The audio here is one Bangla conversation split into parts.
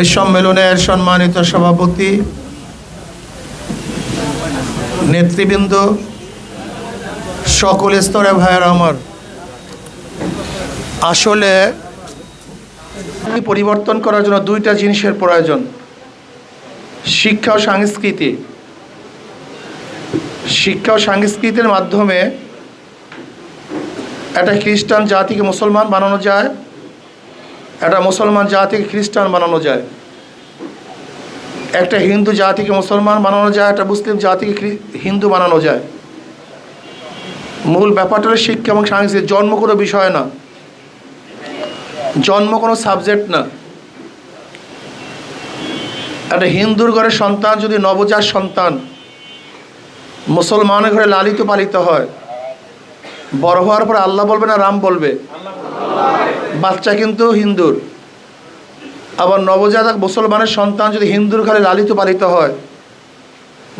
এই সম্মেলনের সম্মানিত সভাপতি, নেতৃবৃন্দ, সকল স্তরে ভাইয়ের আমার। আসলে পরিবর্তন করার জন্য দুইটা জিনিসের প্রয়োজন। শিক্ষা ও সংস্কৃতি। শিক্ষা ও সংস্কৃতির মাধ্যমে একটা খ্রিস্টান জাতিকে মুসলমান বানানো যায়। একটা মুসলমান জাতিকে খ্রিস্টান বানানো যায়। একটা হিন্দু জাতিকে মুসলমান বানানো যায়, একটা মুসলিম জাতিকে হিন্দু বানানো যায়। মূল ব্যাপারটা হলো শিক্ষা এবং সাংস্কৃতিক জন্ম কোনো বিষয় না। জন্ম কোনো সাবজেক্ট না। একটা হিন্দুর ঘরের সন্তান যদি নবজাত সন্তান, মুসলমানের ঘরে লালিত পালিত হয়, বড় হওয়ার পর আল্লাহ বলবে না, রাম বলবে? বাচ্চা কিন্তু হিন্দুর। আবার নবজাতক মুসলমানের সন্তান যদি হিন্দুর ঘরে লালিত পালিত হয়,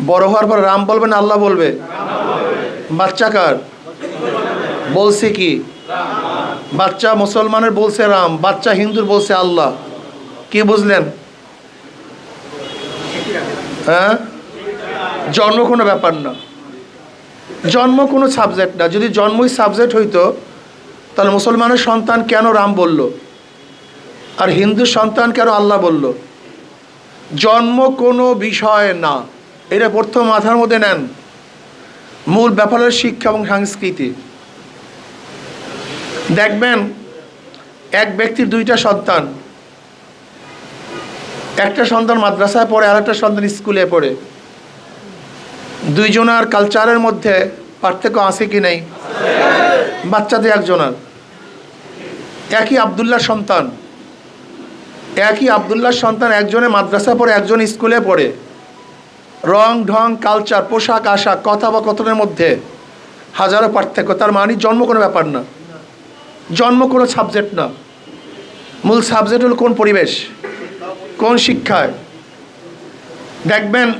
বড় হওয়ার পর রাম বলবে না আল্লাহ বলবে। বাচ্চা কার? বলছে কি? বাচ্চা মুসলমানের বলছে রাম, বাচ্চা হিন্দুর বলছে আল্লাহ। কি বুঝলেন? হ্যাঁ? জন্ম কোনো ব্যাপার না। জন্ম কোনো সাবজেক্ট না। যদি জন্মই সাবজেক্ট হইতো তাহলে মুসলমানের সন্তান কেন রাম বলল? আর হিন্দু সন্তান কেন আল্লাহ বলল? জন্ম কোনো বিষয় না। এটা প্রথম মাথার মধ্যে নেন। মূল ব্যাপার হলো শিক্ষা এবং সংস্কৃতি। দেখবেন, এক ব্যক্তির দুইটা সন্তান। একটা সন্তান মাদ্রাসায় পড়ে আর একটা সন্তান স্কুলে পড়ে। দুইজনার কালচারের মধ্যে পার্থক্য আছে কি নেই? বাচ্চাদের একজনের। একই আবদুল্লাহ সন্তান। একই আবদুল্লাহ সন্তান একজনে মাদ্রাসা পড়ে, একজন স্কুলে পড়ে। রং, ঢং কালচার পোশাক, আশাক কথা বা কথনের মধ্যে হাজারো পার্থক্য। তার মানে জন্ম কোনো ব্যাপার না। জন্ম কোনো সাবজেক্ট না। মূল সাবজেক্ট হলো কোন পরিবেশ? কোন শিক্ষায়? দেখবেন,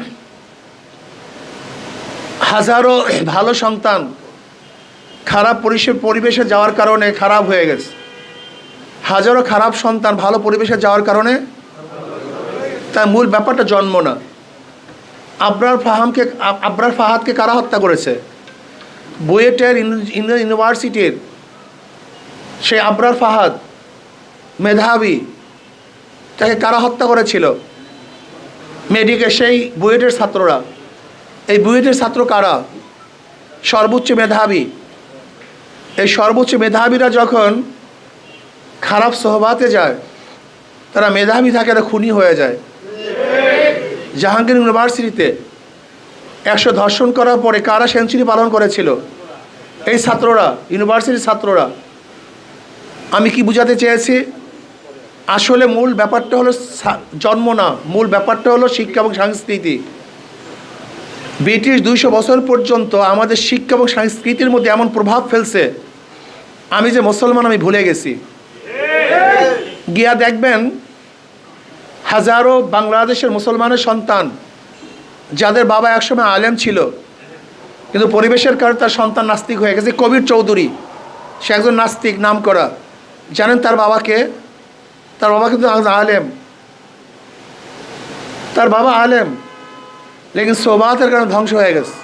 হাজারো ভালো সন্তান খারাপ পরিবেশে যাওয়ার কারণে খারাপ হয়ে গেছে। হাজারো খারাপ সন্তান ভালো পরিবেশে যাওয়ার কারণে তার মূল ব্যাপারটা জন্ম না। আবরার ফাহামকে আব- আবরার ফাহাদকে কারা হত্যা করেছে? বুয়েটের ইউনি- ইউনি- ইউনিভার্সিটির সেই আবরার ফাহাদ, মেধাবী, তাকে কারা হত্যা করেছিল? মেডিকে সেই বুয়েটের ছাত্ররা। এই বুয়েটের ছাত্র কারা? সর্বোচ্চ মেধাবী। এই সর্বোচ্চ মেধাবীরা যখন খারাপ সহবাতে যায়, তারা মেধাবী থাকে এরা খুনি হয়ে যায়। জাহাঙ্গীর ইউনিভার্সিটিতে একশো ধর্ষণ করার পরে কারা সেঞ্চুরি পালন করেছিল? এই ছাত্ররা, ইউনিভার্সিটির ছাত্ররা, আমি কি বুঝাতে চেয়েছি? আসলে মূল ব্যাপারটা হলো জন্ম না, মূল ব্যাপারটা হলো শিক্ষা এবং সংস্কৃতি। ব্রিটিশ দুইশো বছর পর্যন্ত আমাদের শিক্ষা এবং সংস্কৃতির মধ্যে এমন প্রভাব ফেলছে। আমি যে মুসলমান, আমি ভুলে গেছি। গিয়া দেখবেন, হাজারো বাংলাদেশের মুসলমানের সন্তান, যাদের বাবা একসময় আলেম ছিল, কিন্তু পরিবেশের কারণে তার সন্তান নাস্তিক হয়ে গেছে। কবির চৌধুরী, সে একজন নাস্তিক নাম করা জানেন তার বাবাকে? তার বাবা কিন্তু আলেম। তার বাবা আলেম। লেকিন সোবাতের কারণে ধ্বংস হয়ে গেছে।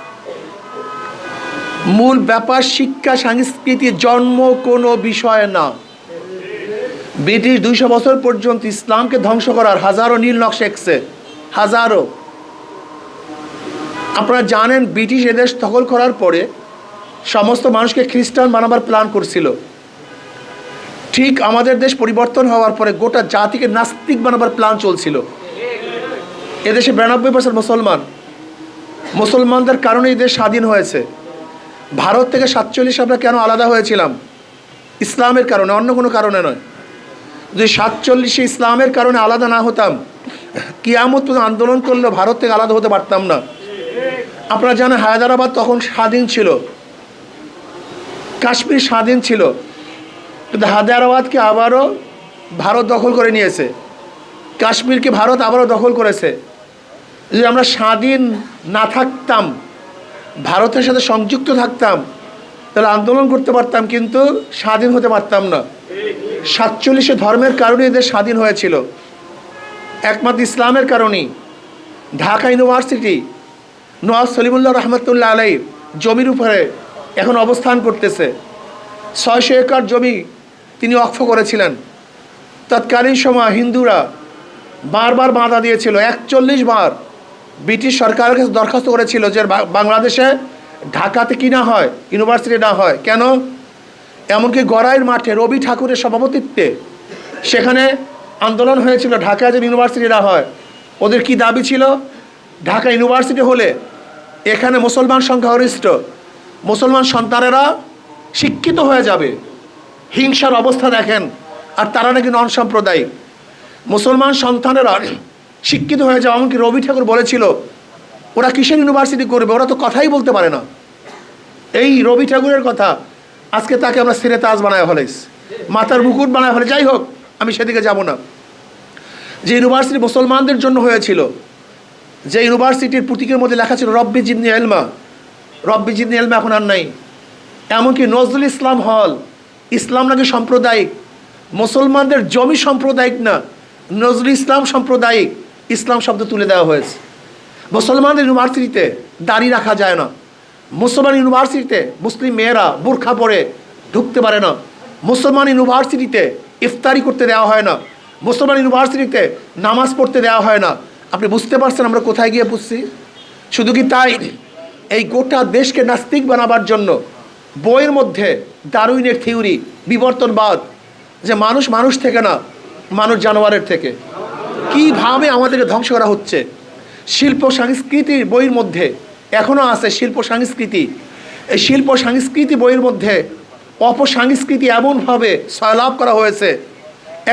মূল ব্যাপার শিক্ষা, সংস্কৃতি, জন্ম কোনো বিষয় না। ব্রিটিশ দুইশো বছর পর্যন্ত ইসলামকে ধ্বংস করার হাজারো নীল নকশা এঁকছে। হাজারো। আপনারা জানেন, ব্রিটিশ এদেশ দখল করার পরে সমস্ত মানুষকে খ্রিস্টান বানাবার প্ল্যান করছিল। ঠিক আমাদের দেশ পরিবর্তন হওয়ার পরে গোটা জাতিকে নাস্তিক বানাবার প্ল্যান চলছিল। এদেশে বিরানব্বই পার্সেন্ট মুসলমান। মুসলমানদের কারণে এই দেশ স্বাধীন হয়েছে। ভারত থেকে সাতচল্লিশ আমরা কেন আলাদা হয়েছিলাম? ইসলামের কারণে, অন্য কোনো কারণে নয়। যদি সাতচল্লিশে ইসলামের কারণে আলাদা না হতাম, কিয়ামত আন্দোলন করলেও ভারত থেকে আলাদা হতে পারতাম না। আপনারা জানেন হায়দ্রাবাদ তখন স্বাধীন ছিল। কাশ্মীর স্বাধীন ছিল। কিন্তু হায়দ্রাবাদকে আবারও ভারত দখল করে নিয়েছে। কাশ্মীরকে ভারত আবারও দখল করেছে। যদি আমরা স্বাধীন না থাকতাম, ভারতের সাথে সংযুক্ত থাকতাম, তাহলে আন্দোলন করতে পারতাম কিন্তু স্বাধীন হতে পারতাম না। সাতচল্লিশে ধর্মের কারণে এদের স্বাধীন হয়েছিল। একমাত্র ইসলামের কারণেই। ঢাকা ইউনিভার্সিটি, নওয়াজ সলিমুল্লাহ রহমতুল্লাহ আলাই জমির উপরে এখন অবস্থান করতেছে। ছয়শো একর জমি তিনি অক্ষ করেছিলেন। তৎকালীন সময় হিন্দুরা বারবার বাধা দিয়েছিল, একচল্লিশ বার। ব্রিটিশ সরকারের কাছে দরখাস্ত করেছিল যে বাংলাদেশে ঢাকাতে কি না হয়, ইউনিভার্সিটি না হয়, কেন? এমনকি গড়াইয়ের মাঠে রবি ঠাকুরের সভাপতিত্বে সেখানে আন্দোলন হয়েছিল ঢাকায় যে ইউনিভার্সিটি না হয়। ওদের কি দাবি ছিল? ঢাকা ইউনিভার্সিটি হলে এখানে মুসলমান সংখ্যাগরিষ্ঠ, মুসলমান সন্তানেরা শিক্ষিত হয়ে যাবে। হিংসার অবস্থা দেখেন, আর তারা নাকি নন সাম্প্রদায়িক মুসলমান সন্তানেরা শিক্ষিত হয়ে যাওয়া এমনকি রবি ঠাকুর বলেছিল, ওরা কিসের ইউনিভার্সিটি করবে, ওরা তো কথাই বলতে পারে না। এই রবি ঠাকুরের কথা, আজকে তাকে আমরা সিরে তাজ বানায় ফেলেছি মাথার মুকুট বানায় ফেলে যাই হোক, আমি সেদিকে যাব না। যে ইউনিভার্সিটি মুসলমানদের জন্য হয়েছিল, যে ইউনিভার্সিটির প্রতীকের মধ্যে লেখা ছিল, রব্বি জিদনি এলমা। রব্বি জিদনি এলমা এখন আর নাই। এমনকি নজরুল ইসলাম হল, ইসলাম নাকি সাম্প্রদায়িক, মুসলমানদের জমি সাম্প্রদায়িক না, নজরুল ইসলাম সাম্প্রদায়িক। ইসলাম শব্দ তুলে দেওয়া হয়েছে। মুসলমানদের ইউনিভার্সিটিতে দাড়ি রাখা যায় না। মুসলমান ইউনিভার্সিটিতে মুসলিম মেয়েরা বোরখা পরে ঢুকতে পারে না। মুসলমান ইউনিভার্সিটিতে ইফতারি করতে দেওয়া হয় না। মুসলমান ইউনিভার্সিটিতে নামাজ পড়তে দেওয়া হয় না। আপনি বুঝতে পারছেন আমরা কোথায় গিয়ে বুঝছি? শুধু কি তাই? এই গোটা দেশকে নাস্তিক বানাবার জন্য বইয়ের মধ্যে দারুইনের থিওরি, বিবর্তনবাদ, যে মানুষ মানুষ থেকে না, মানুষ জানোয়ারের থেকে। কীভাবে আমাদেরকে ধ্বংস করা হচ্ছে? শিল্প সংস্কৃতির বইয়ের মধ্যে এখনও আছে শিল্প সংস্কৃতি। এই শিল্প সংস্কৃতি বইয়ের মধ্যে অপসংস্কৃতি এমনভাবে সয়লাভ করা হয়েছে।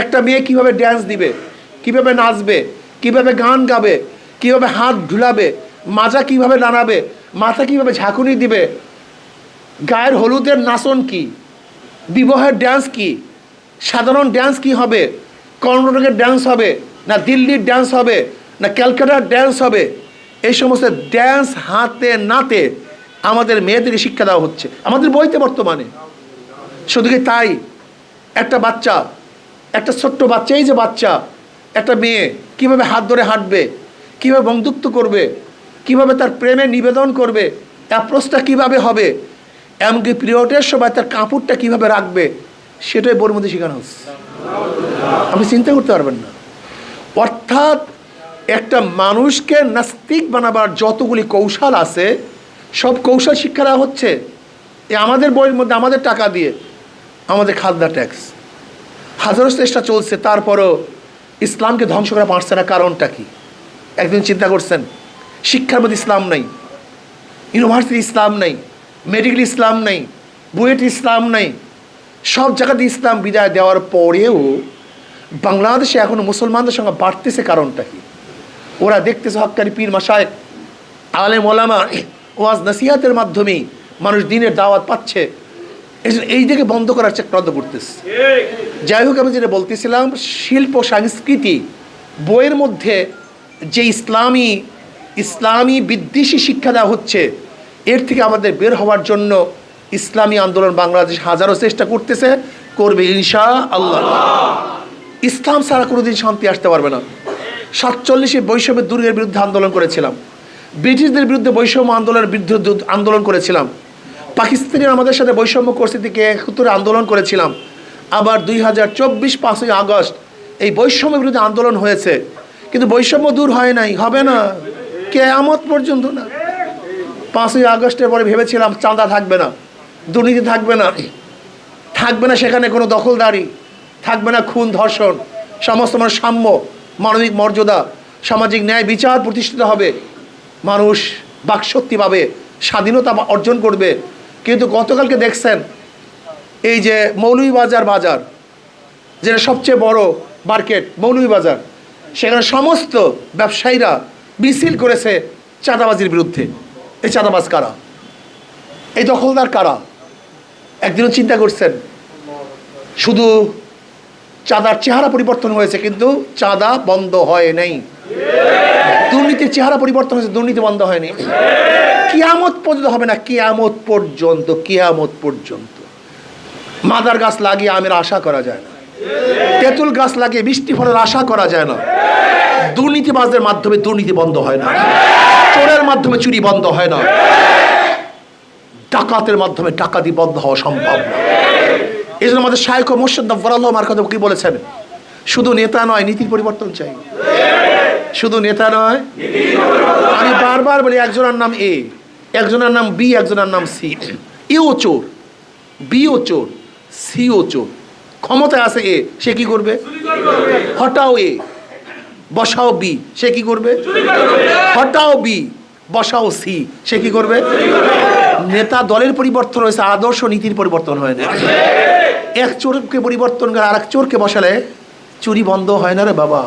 একটা মেয়ে কীভাবে ড্যান্স দিবে, কীভাবে নাচবে, কীভাবে গান গাবে, কীভাবে হাত ঢুলাবে মাজা কীভাবে নাড়াবে, মাথা কীভাবে ঝাঁকুনি দিবে, গায়ের হলুদের নাচন কি, বিবাহের ড্যান্স কি, সাধারণ ড্যান্স কি হবে, কর্ণাটকের ড্যান্স হবে না দিল্লির ড্যান্স হবে, না ক্যালকাটার ড্যান্স হবে, এই সমস্ত ড্যান্স হাতে নাতে আমাদের মেয়েদেরকে শিক্ষা দেওয়া হচ্ছে। আমাদের বইতে বর্তমানে। শুধু কি তাই? একটা বাচ্চা, একটা ছোট্ট বাচ্চা, এই যে বাচ্চা, একটা মেয়ে কীভাবে হাত ধরে হাঁটবে, কীভাবে বন্ধুত্ব করবে, কীভাবে তার প্রেমে নিবেদন করবে অ্যাপ্রোচটা কীভাবে হবে, এমনকি পিরিয়ডের সময় তার কাপড়টা কীভাবে রাখবে, সেটাই বোর মধ্যে শেখানো হচ্ছে। আপনি চিন্তা করতে পারবেন না। অর্থাৎ একটা মানুষকে নাস্তিক বানাবার যতগুলি কৌশল আছে, সব কৌশল শিক্ষা দেওয়া হচ্ছে। এ আমাদের বইয়ের মধ্যে, আমাদের টাকা দিয়ে, আমাদের খাদ্যা ট্যাক্স হাজারো চেষ্টা চলছে, তারপরও ইসলামকে ধ্বংস করা পারছে না, কারণটা কি? একদিন চিন্তা করছেন, শিক্ষার মধ্যে ইসলাম নেই ইউনিভার্সিটি ইসলাম নেই, মেডিকেল ইসলাম নেই বুয়েট ইসলাম নেই, সব জায়গাতে ইসলাম বিদায় দেওয়ার পরেও বাংলাদেশে এখনও মুসলমানদের সঙ্গে বাড়তেছে কারণটা কি? ওরা দেখতেছে হকারি পীর মাসায় আলেম ওলামা, ওয়াজ নাসিহাতের মাধ্যমেই মানুষ দিনের দাওয়াত পাচ্ছে। এই দিকে বন্ধ করার চেষ্টা করতেছে। যাই হোক, আমি যেটা বলতেছিলাম, শিল্প, সংস্কৃতি, বইয়ের মধ্যে যে ইসলামী ইসলামী বিদ্বেষী শিক্ষা দেওয়া হচ্ছে, এর থেকে আমাদের বের হওয়ার জন্য ইসলামী আন্দোলন বাংলাদেশ হাজারো চেষ্টা করতেছে, করবে ইনশা আল্লাহ ইসলাম ছাড়া কোনোদিন শান্তি আসতে পারবে না। সাতচল্লিশে বৈষম্যের দুর্গের বিরুদ্ধে আন্দোলন করেছিলাম। ব্রিটিশদের বিরুদ্ধে বৈষম্য আন্দোলনের বিরুদ্ধে আন্দোলন করেছিলাম। পাকিস্তানিরা আমাদের সাথে বৈষম্য করছে একত্রে আন্দোলন করেছিলাম। আবার দুই হাজার চব্বিশ পাঁচই আগস্ট এই বৈষম্যের বিরুদ্ধে আন্দোলন হয়েছে। কিন্তু বৈষম্য দূর হয় নাই, হবে না। কেয়ামত পর্যন্ত না। পাঁচই আগস্টের পরে ভেবেছিলাম চাঁদা থাকবে না, দুর্নীতি থাকবে না। থাকবে না সেখানে কোনো দখলদারি। থাকবে না খুন, ধর্ষণ, সমস্ত মানুষ সাম্য, মানবিক মর্যাদা, সামাজিক ন্যায় বিচার প্রতিষ্ঠিত হবে। মানুষ বাকশক্তি পাবে, স্বাধীনতা অর্জন করবে। কিন্তু গতকালকে দেখছেন, এই যে মৌলভীবাজার বাজার, যেটা সবচেয়ে বড় মার্কেট, মৌলভীবাজার, সেখানে সমস্ত ব্যবসায়ীরা মিছিল করেছে চাঁদাবাজির বিরুদ্ধে। এই চাঁদাবাজ কারা? এই দখলদার কারা? একদিনও চিন্তা করছেন, শুধু চাঁদার চেহারা পরিবর্তন হয়েছে, কিন্তু চাঁদা বন্ধ হয় নাই। দুর্নীতির চেহারা পরিবর্তন হয়েছে, দুর্নীতি বন্ধ হয়নি কিয়ামত পর্যন্ত হবে না, কিয়ামত পর্যন্ত কিয়ামত পর্যন্ত। মাদার গাছ লাগিয়ে আমের আশা করা যায় না। তেঁতুল গাছ লাগিয়ে বৃষ্টি ফলের আশা করা যায় না। দুর্নীতিবাজদের মাধ্যমে দুর্নীতি বন্ধ হয় না। চোরের মাধ্যমে চুরি বন্ধ হয় না। ডাকাতের মাধ্যমে ডাকাতি বন্ধ হওয়া সম্ভব না। এই জন্য আমাদের শায়ক মোর্শেদ নব্বরাল্লাহ আমার কথা কি বলেছেন? শুধু নেতা নয়, নীতির পরিবর্তন চাই। শুধু নেতা নয়, আমি বারবার বলি, একজনের নাম এ, একজনের নাম বি, একজনের নাম সি। এও চোর বিও চোর সিও চোর। ক্ষমতায় আছে এ, সে কি করবে? হটাও এ, বসাও বি, সে কি করবে? হটাও বি, বসাও সি, সে কি করবে? নেতা দলের পরিবর্তন হয়েছে আদর্শ নীতির পরিবর্তন হয় না। এক চোরকে পরিবর্তন করে আর এক চোরকে বসালে চুরি বন্ধ হয় না রে বাবা।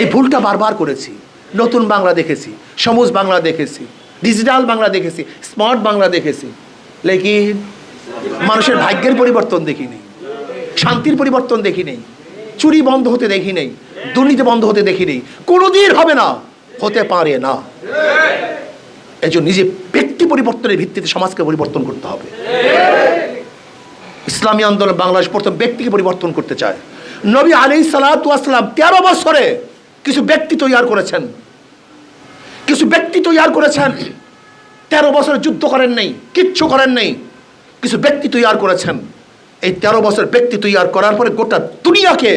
এই ভুলটা বারবার করেছি। নতুন বাংলা দেখেছি সবুজ বাংলা দেখেছি ডিজিটাল বাংলা দেখেছি স্মার্ট বাংলা দেখেছি। লেকিন মানুষের ভাগ্যের পরিবর্তন দেখি নেই শান্তির পরিবর্তন দেখি নেই চুরি বন্ধ হতে দেখি নেই দুর্নীতি বন্ধ হতে দেখি নেই কোনোদিন হবে না হতে পারে না। এই জন্য নিজে ব্যক্তি পরিবর্তনের ভিত্তিতে সমাজকে পরিবর্তন করতে হবে। ইসলামী আন্দোলন বাংলাদেশ প্রথম ব্যক্তিকে পরিবর্তন করতে চায়। নবী আলী সালাতাম তেরো বছরে কিছু ব্যক্তি তৈয়ার করেছেন। কিছু ব্যক্তি তৈয়ার করেছেন। তেরো বছর যুদ্ধ করেন নেই, কিচ্ছু করেন নেই। কিছু ব্যক্তি তৈয়ার করেছেন। এই তেরো বছর ব্যক্তি তৈয়ার করার পরে গোটা দুনিয়াকে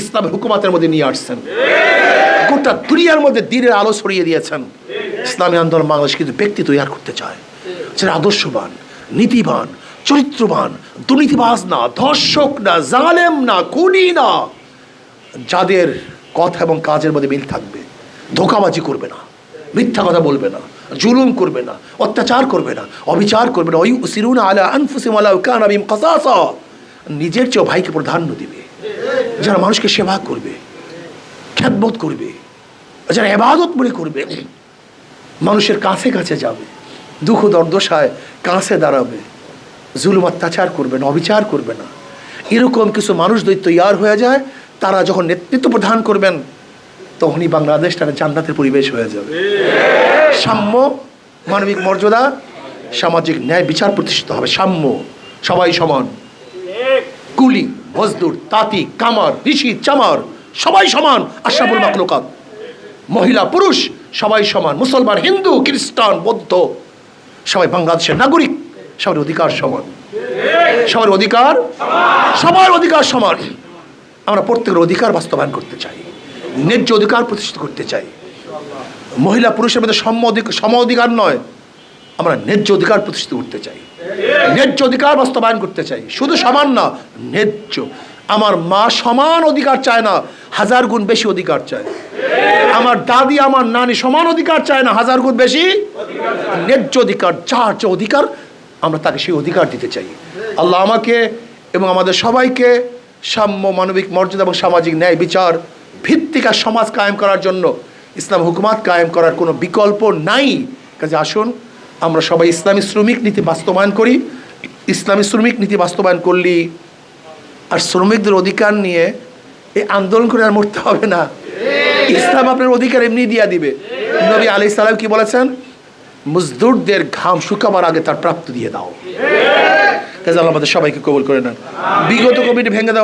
ইসলামের হুকুমাতের মধ্যে নিয়ে আসছেন। গোটা দুনিয়ার মধ্যে দিনের আলো ছড়িয়ে দিয়েছেন। ইসলামী আন্দোলন বাংলাদেশ কিন্তু ব্যক্তি তৈয়ার করতে চায়। যারা আদর্শবান, নীতিবান, চরিত্রবান, দুর্নীতিবাজ না, ধর্ষক না, জালেম না কুনি না। যাদের কথা এবং কাজের মধ্যে মিল থাকবে, ধোকাবাজি করবে না, মিথ্যা কথা বলবে না, জুলুম করবে না, অত্যাচার করবে না, অবিচার করবে না। ওই আলা আনফুসিম আলা কান আবিম কাসাসা। নিজের চেয়েও ভাইকে প্রাধান্য দিবে। যারা মানুষকে সেবা করবে, খ্যাতবোধ করবে, যারা এবাদত মনে করবে মানুষের কাছে কাছে যাবে। দুঃখ দর্দশায় কাছে দাঁড়াবে। জুলুম অত্যাচার করবে না, অবিচার করবে না। এরকম কিছু মানুষ যদি তৈয়ার হয়ে যায়, তারা যখন নেতৃত্ব প্রদান করবেন, তখনই বাংলাদেশটা একটা জান্নাতের পরিবেশ হয়ে যাবে। সাম্য, মানবিক মর্যাদা, সামাজিক ন্যায় বিচার প্রতিষ্ঠিত হবে। সাম্য, সবাই সমান। কুলি, মজদুর, তাঁতি, কামার, ঋষি, চামার, সবাই সমান। আশাবুল মাকলুকাত মহিলা, পুরুষ সবাই সমান, মুসলমান, হিন্দু, খ্রিস্টান, বৌদ্ধ, সবাই বাংলাদেশের নাগরিক, সবার অধিকার সমান। সবার অধিকার সবার অধিকার সমান। আমরা প্রত্যেকের অধিকার বাস্তবায়ন করতে চাই, ন্যায্য অধিকার প্রতিষ্ঠিত করতে চাই। মহিলা পুরুষের মধ্যে সম অধিক সম অধিকার নয়, আমরা ন্যায্য অধিকার প্রতিষ্ঠিত করতে চাই। ন্যায্য অধিকার বাস্তবায়ন করতে চাই। শুধু সমান না, ন্যায্য। আমার মা সমান অধিকার চায় না, হাজার গুণ বেশি অধিকার চায়। আমার দাদি, আমার নানি সমান অধিকার চায় না, হাজার গুণ বেশি। ন্যায্য অধিকার, যার যে অধিকার, আমরা তাকে সেই অধিকার দিতে চাই। আল্লাহ আমাকে এবং আমাদের সবাইকে সাম্য মানবিক মর্যাদা এবং সামাজিক ন্যায় বিচার, ভিত্তিকা সমাজ কায়েম করার জন্য, ইসলাম হুকুমাত কায়েম করার কোনো বিকল্প নাই। কাজে আসুন, আমরা সবাই ইসলামী শ্রমিক নীতি বাস্তবায়ন করি। ইসলামী শ্রমিক নীতি বাস্তবায়ন করলি আর শ্রমিকদের অধিকার নিয়ে এই আন্দোলন করে আর মরতে হবে না। ইসলাম আপনার অধিকার এমনি দিয়া দিবে। নবী আলি সালাম কি বলেছেন? মজদুরদের ঘাম শুকাবার আগে তার প্রাপ্ত দিয়ে দাও। আমাদের সবাইকে কবুল করে নেন। বিগত কমিটি ভেঙে দাও